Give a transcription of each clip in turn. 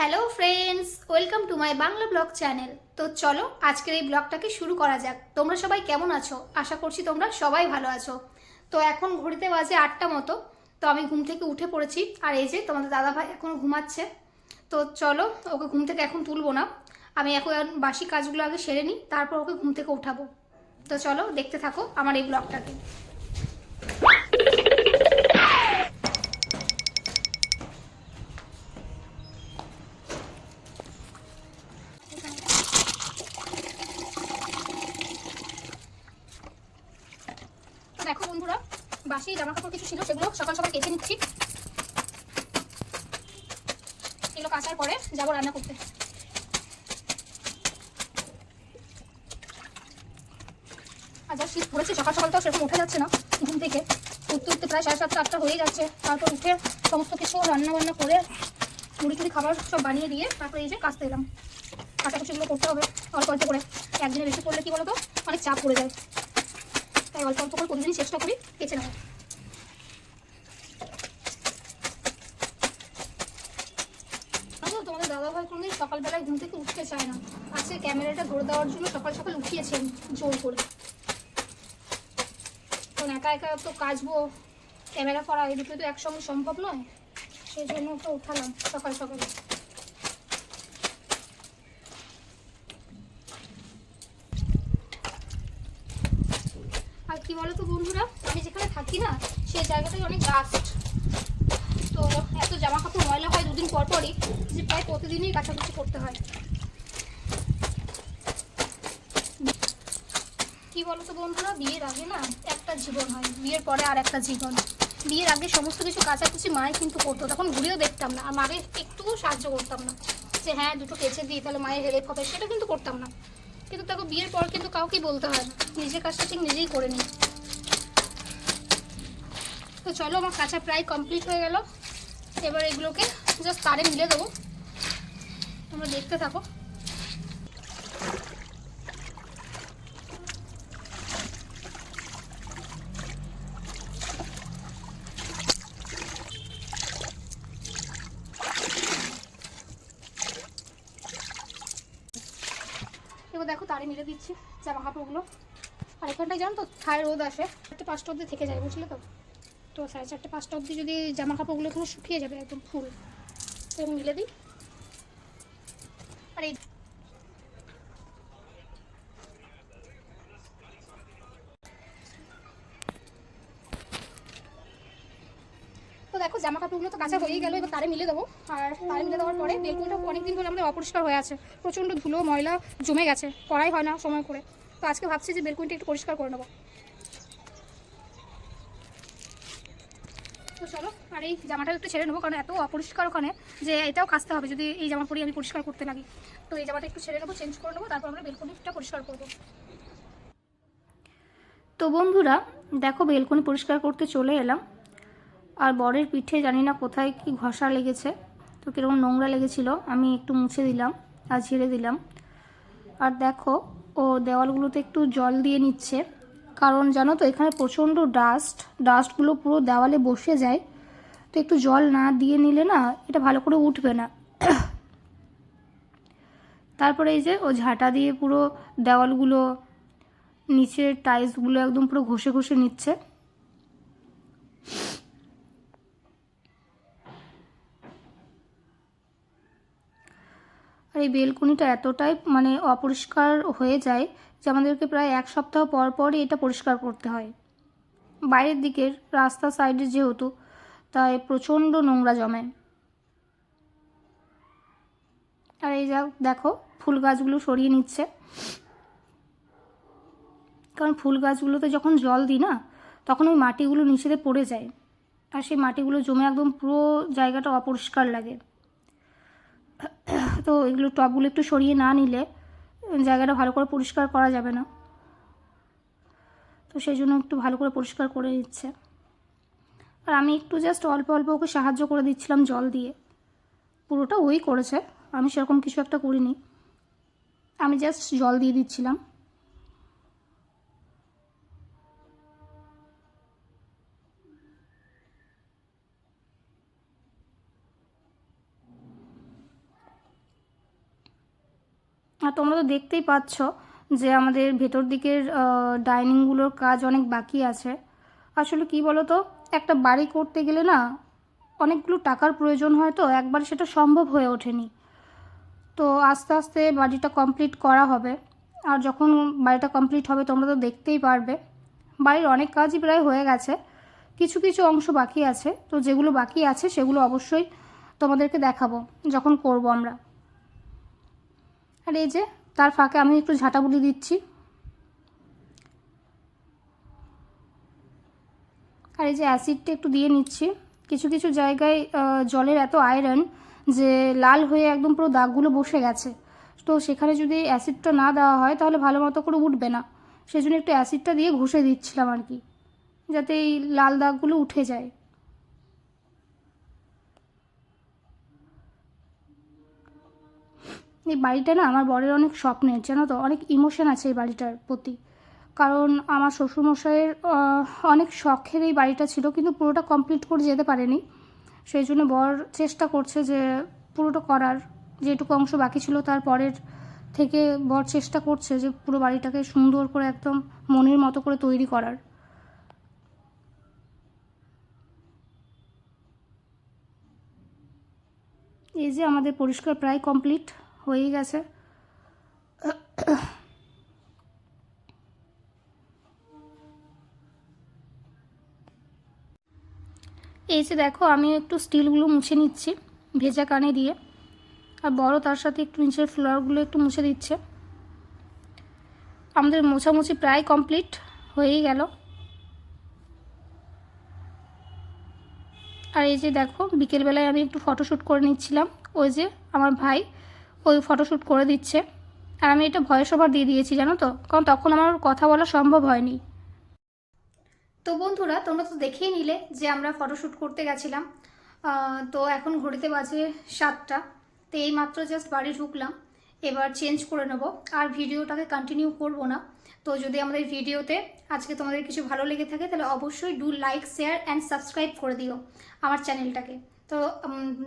Hello friends welcome to my Bangla blog channel তো চলো, আজকের এই ব্লগটাকে শুরু করা যাক। তোমরা সবাই কেমন আছো? আশা করছি তোমরা সবাই ভালো আছো। তো এখন ঘড়িতে বাজে আটটা মতো। তো আমি ঘুম থেকে উঠে পড়েছি। আর এই যে তোমাদের দাদা ভাই এখন ঘুমাচ্ছে। তো চলো, ওকে ঘুম থেকে এখন তুলবো না। আমি এখন বাসি কাজগুলো আগে সেরে নিই, তারপর ওকে ঘুম থেকে উঠাবো তো চলো, দেখতে থাকো আমার এই ব্লগটাকে। বাসি জামা কাপড় কিছু ছিল সেগুলো সকাল সকাল কেচে নিচ্ছি। এগুলো কাচার পরে যাব রান্না করতে। আর শীত পড়েছে, সকাল সকাল তো সেরকম উঠে যাচ্ছে না ঘুম থেকে। উঠতে উঠতে প্রায় সাড়ে সাতটা, আটটা হয়ে যাচ্ছে। তারপর উঠে সমস্ত কিছু রান্না বান্না করে, মুড়ি টুড়ি খাবার সব বানিয়ে দিয়ে তারপরে এই যে কাচতে এলাম। কাচাকুচিগুলো করতে হবে অল্প অল্প করে। একদিনে বেশি করলে কি বলতো? অনেক চাপ পড়ে যায়। তাই অল্প অল্প করে প্রতিদিনই চেষ্টা করি কেচে নেব জানো তোমাদের দাদা ভাই কোনোদিন সকালবেলায় ঘুম থেকে উঠতে চায় না। আজকে ক্যামেরাটা ধরে দেওয়ার জন্য সকাল সকাল উঠিয়েছেন জোর করে। কারণ একা একা তো কাচবো ক্যামেরা করা, এই দুটো তো একসঙ্গে সম্ভব নয়। সেই জন্য তো উঠালাম সকাল সকাল। আর কি বলো তো বন্ধুরা, আমি যেখানে থাকি না, সেই জায়গাটাই অনেক ডাস্ট তো এত জামা কাপড় দুদিন পর পরই যে প্রায় প্রতিদিনই কাছাকাছি করতে হয়। কি বলো তো বন্ধুরা, বিয়ের আগে না একটা জীবন হয়, বিয়ের পরে আর একটা জীবন। বিয়ের আগে সমস্ত কিছু কাছাকাছি মায়ে কিন্তু করতো, তখন ঘুরেও দেখতাম না। আর মাকে একটুও সাহায্য করতাম না। যে হ্যাঁ দুটো কেচে দিই তাহলে মায়ের হেল্প হবে, সেটা কিন্তু করতাম না। কিন্তু তাকে বিয়ের পর কিন্তু কাউকেই বলতে হয় না। নিজের কাজটা ঠিক নিজেই করে নিই। তো চলো, আমার কাঁচা প্রায় কমপ্লিট হয়ে গেল। এবার এগুলোকে জাস্ট তারে মিলে দেবো। তোমরা দেখতে থাকো। এবার দেখো তারে মিলে দিচ্ছি জামা কাপড়গুলো আর এখানটায় জানো তো ছায় রোদ আসে। চারটে পাঁচটা অবধি থেকে যায়, বুঝলে তো? তো সাড়ে চারটে পাঁচটা অবধি যদি জামা কাপড়গুলো এখানে শুকিয়ে যাবে একদম ফুল। তো আমি মিলে দিই। আর এই দেখো জামা কাপড়গুলো তো কাঁচা হয়েই গেল, এবার তারে মিলে দেবো। আর তারে মিলে দেওয়ার পরে বেলকুনিটা অনেকদিন ধরে আমাদের অপরিষ্কার হয়ে আছে। প্রচণ্ড ধুলো, ময়লা জমে গেছে করাই হয় না সময় করে। তো আজকে ভাবছি যে বেলকুনিটা একটু পরিষ্কার করে নেব। তো চলো, আর এই জামাটা একটু ছেড়ে নেব, কারণ এত অপরিষ্কার ওখানে যে এটাও কাচতে হবে, যদি এই জামা পরি আমি পরিষ্কার করতে লাগি। তো এই জামাটা একটু ছেড়ে নেব চেঞ্জ করে নেব, তারপর আমরা বেলকনিটা পরিষ্কার করব। তো বন্ধুরা, দেখো বেলকনি পরিষ্কার করতে চলে এলাম। আর বরের পিঠে জানি না কোথায় কি ঘষা লেগেছে, তো কীরকম নোংরা লেগেছিল, আমি একটু মুছে দিলাম আর ঝেড়ে দিলাম। আর দেখো, ও দেওয়ালগুলোতে একটু জল দিয়ে নিচ্ছে। কারণ জানো তো, এখানে প্রচণ্ড ডাস্ট ডাস্টগুলো পুরো দেওয়ালে বসে যায়। তো একটু জল না দিয়ে নিলে না, এটা ভালো করে উঠবে না। তারপরে এই যে ও ঝাঁটা দিয়ে পুরো দেওয়ালগুলো, নিচের টাইলসগুলো একদম পুরো ঘষে ঘষে নিচ্ছে। আর এই বেলকুনিটা এতটাই মানে অপরিষ্কার হয়ে যায় যে আমাদেরকে প্রায় এক সপ্তাহ পর পরই এটা পরিষ্কার করতে হয়। বাইরের দিকের রাস্তা সাইডে যেহেতু, তাই প্রচণ্ড নোংরা জমে। আর এই যা দেখো, ফুল গাছগুলো সরিয়ে নিচ্ছে। কারণ ফুল গাছগুলোতে যখন জল দিই না, তখন ওই মাটিগুলো নিচেতে পড়ে যায়। আর সেই মাটিগুলো জমে একদম পুরো জায়গাটা অপরিষ্কার লাগে। তো এগুলো টপগুলো একটু সরিয়ে না নিলে জায়গাটা ভালো করে পরিষ্কার করা যাবে না। তো সেই জন্য একটু ভালো করে পরিষ্কার করে দিচ্ছে আর আমি একটু জাস্ট অল্প অল্প ওকে সাহায্য করে দিচ্ছিলাম জল দিয়ে। পুরোটা ওই করেছে। আমি সেরকম কিছু একটা করিনি। আমি জাস্ট জল দিয়ে দিচ্ছিলাম। আর তোমরা তো দেখতেই পাচ্ছ যে আমাদের ভেতর দিকের ডাইনিংগুলোর কাজ অনেক বাকি আছে। আসলে কি বলো তো একটা বাড়ি করতে গেলে না অনেকগুলো টাকার প্রয়োজন হয় তো, একবার সেটা সম্ভব হয়ে ওঠেনি। তো আস্তে আস্তে বাড়িটা কমপ্লিট করা হবে। আর যখন বাড়িটা কমপ্লিট হবে, তোমরা তো দেখতেই পারবে। বাড়ির অনেক কাজই প্রায় হয়ে গেছে। কিছু কিছু অংশ বাকি আছে। তো যেগুলো বাকি আছে, সেগুলো অবশ্যই তোমাদেরকে দেখাবো, যখন করব আমরা। আর এই যে, তার ফাঁকে আমি একটু ঝাঁটা বুলি দিচ্ছি। আর এই যে অ্যাসিডটা একটু দিয়ে নিচ্ছি। কিছু কিছু জায়গায় জলের এত আয়রন যে লাল হয়ে একদম পুরো দাগগুলো বসে গেছে। তো সেখানে যদি অ্যাসিডটা না দেওয়া হয়, তাহলে ভালো মতো করে উঠবে না। সেই জন্য একটু অ্যাসিডটা দিয়ে ঘষে দিচ্ছিলাম আর কি, যাতে এই লাল দাগগুলো উঠে যায়। এই বাড়িটা না আমার বরের অনেক স্বপ্নের, জানো তো? অনেক ইমোশন আছে এই বাড়িটার প্রতি। কারণ আমার শ্বশুরমশাইয়ের অনেক শখের এই বাড়িটা ছিল, কিন্তু পুরোটা কমপ্লিট করে যেতে পারেনি। সেই জন্য বর চেষ্টা করছে যে পুরোটা করার, যেটুকু অংশ বাকি ছিল তার পরের থেকে বর চেষ্টা করছে যে পুরো বাড়িটাকে সুন্দর করে একদম মনের মতো করে তৈরি করার। এই যে আমাদের পরিষ্কার প্রায় কমপ্লিট হয়েই গেছে। এই যে দেখো, আমি একটু স্টিলগুলো মুছে নিচ্ছি ভেজা কানে দিয়ে। আর বড় তার সাথে একটু নিচের ফ্লোরগুলো একটু মুছে দিচ্ছে। আমাদের মোছামুছি প্রায় কমপ্লিট হয়েই গেল। আর এই যে দেখো, বিকেলবেলায় আমি একটু ফটোশ্যুট করে নিচ্ছিলাম। ওই যে আমার ভাই ওই ফটোশ্যুট করে দিচ্ছে। আর আমি এটা ভয়েস ওভার দিয়ে দিয়েছি, জানো তো? কারণ তখন আমার কথা বলা সম্ভব হয়নি। তো বন্ধুরা, তোমরা তো দেখেই নিলে যে আমরা ফটোশ্যুট করতে গেছিলাম। তো এখন ঘড়িতে বাজে সাতটা। তো এই মাত্র জাস্ট বাড়ি ঢুকলাম। এবার চেঞ্জ করে নেব। আর ভিডিওটাকে কন্টিনিউ করব না। তো যদি আমাদের ভিডিওতে আজকে তোমাদের কিছু ভালো লেগে থাকে, তাহলে অবশ্যই do like share and subscribe করে দিও আমার চ্যানেলটাকে তো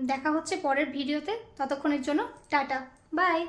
দেখা হচ্ছে পরের ভিডিওতে। ততক্ষণের জন্য টাটা। বাই!